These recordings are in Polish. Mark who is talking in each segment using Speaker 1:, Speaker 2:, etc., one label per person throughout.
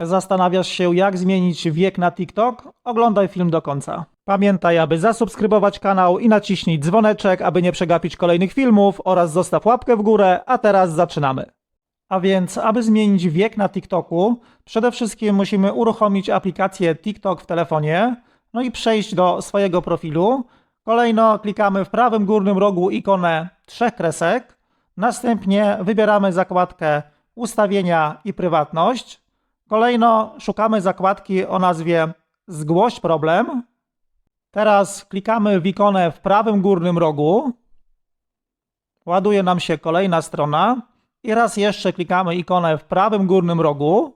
Speaker 1: Zastanawiasz się, jak zmienić wiek na TikTok? Oglądaj film do końca. Pamiętaj, aby zasubskrybować kanał i naciśnij dzwoneczek, aby nie przegapić kolejnych filmów oraz zostaw łapkę w górę, a teraz zaczynamy. A więc, aby zmienić wiek na TikToku, przede wszystkim musimy uruchomić aplikację TikTok w telefonie, no i przejść do swojego profilu. Kolejno klikamy w prawym górnym rogu ikonę trzech kresek. Następnie wybieramy zakładkę Ustawienia i prywatność. Kolejno szukamy zakładki o nazwie Zgłoś problem. Teraz klikamy w ikonę w prawym górnym rogu. Ładuje nam się kolejna strona. I raz jeszcze klikamy ikonę w prawym górnym rogu.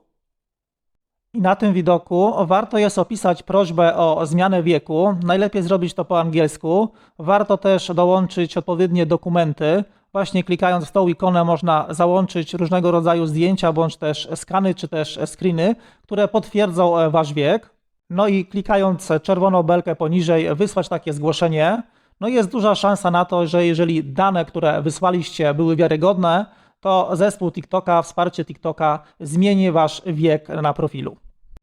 Speaker 1: I na tym widoku warto jest opisać prośbę o zmianę wieku. Najlepiej zrobić to po angielsku. Warto też dołączyć odpowiednie dokumenty. Właśnie klikając w tą ikonę można załączyć różnego rodzaju zdjęcia, bądź też skany, czy też screeny, które potwierdzą e, wasz wiek. No i klikając czerwoną belkę poniżej, wysłać takie zgłoszenie. No jest duża szansa na to, że jeżeli dane, które wysłaliście, były wiarygodne, to zespół TikToka, wsparcie TikToka zmieni wasz wiek na profilu.